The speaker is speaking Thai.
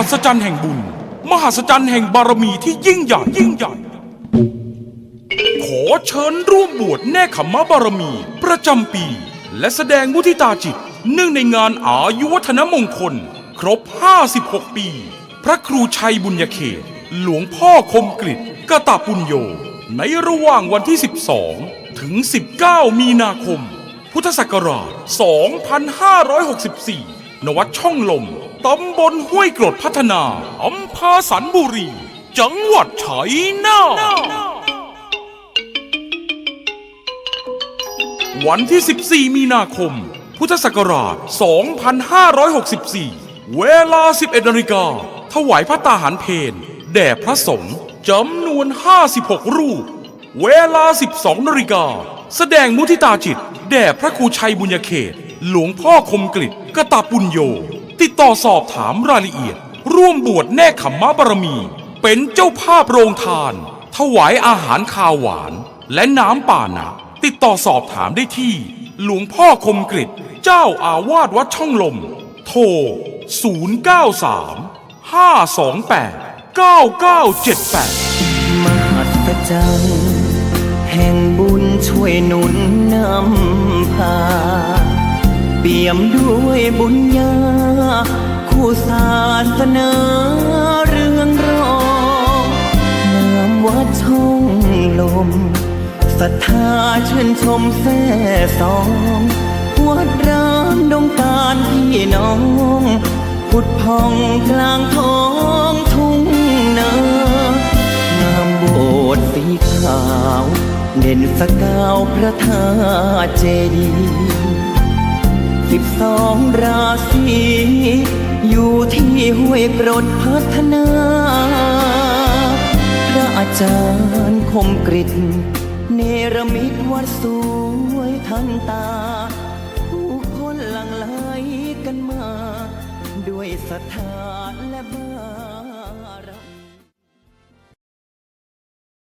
หัศจรรย์แห่งบุญ มหัศจรรย์แห่งบารมีที่ยิ่งใหญ่ยิ่งใหญ่ ขอเชิญร่วมบวชแน่ขมบารมี ประจำปี และแสดงมุทิตาจิต เนื่องในงานอายุวัฒนมงคล ครบ 56 ปี พระครูชัยบุญญเขต หลวงพ่อคมกริตกตาปุญโย ในระหว่างวันที่ 12 ถึง 19 มีนาคม พุทธศักราช 2564 ณวัดช่องลม ตำบลห้วยกรดพัฒนา อำเภอสันบุรี จังหวัดชัยนาทวันที่ 14 มีนาคม พุทธศักราช 2564 เวลา 11นาฬิกา ถวายพระตาหารเพนแด่พระสงฆ์จำนวน 56 รูป เวลา 12นาฬิกา แสดงมุทิตาจิต แด่พระครูชัยบุญญเขต หลวงพ่อคมกริตกตาปุญโย ติดต่อสอบถามรายละเอียด ร่วมบวชแน่ขมมะบารมี เป็นเจ้าภาพโรงทาน ถวายอาหารคาวหวาน และน้ำป่านะติดต่อสอบถามได้ที่ หลวงพ่อคมกริตเจ้าอาวาสวัดช่องลม โทร 093 528 9978 มหัศจรรย์แห่งบุญช่วยหนุนนำพา เปี่ยมด้วยบุญญา คู่ศาสนาเรื่องรองนามวัดช่องลมศรัทธาชื่นชมแท่สองวัดร้างดงการพี่น้อง พุดพองกลางท้องทุ่งนางามโบสถ์สีขาว เด่นสกาวพระธาตุเจดีย์ สิบสองราศีอยู่ที่ห้วยกรดพัฒนา พระอาจารย์คมกริตเนรมิตวัดสวยทันตา ผู้คนหลั่งไหลกันมา ด้วยศรัทธา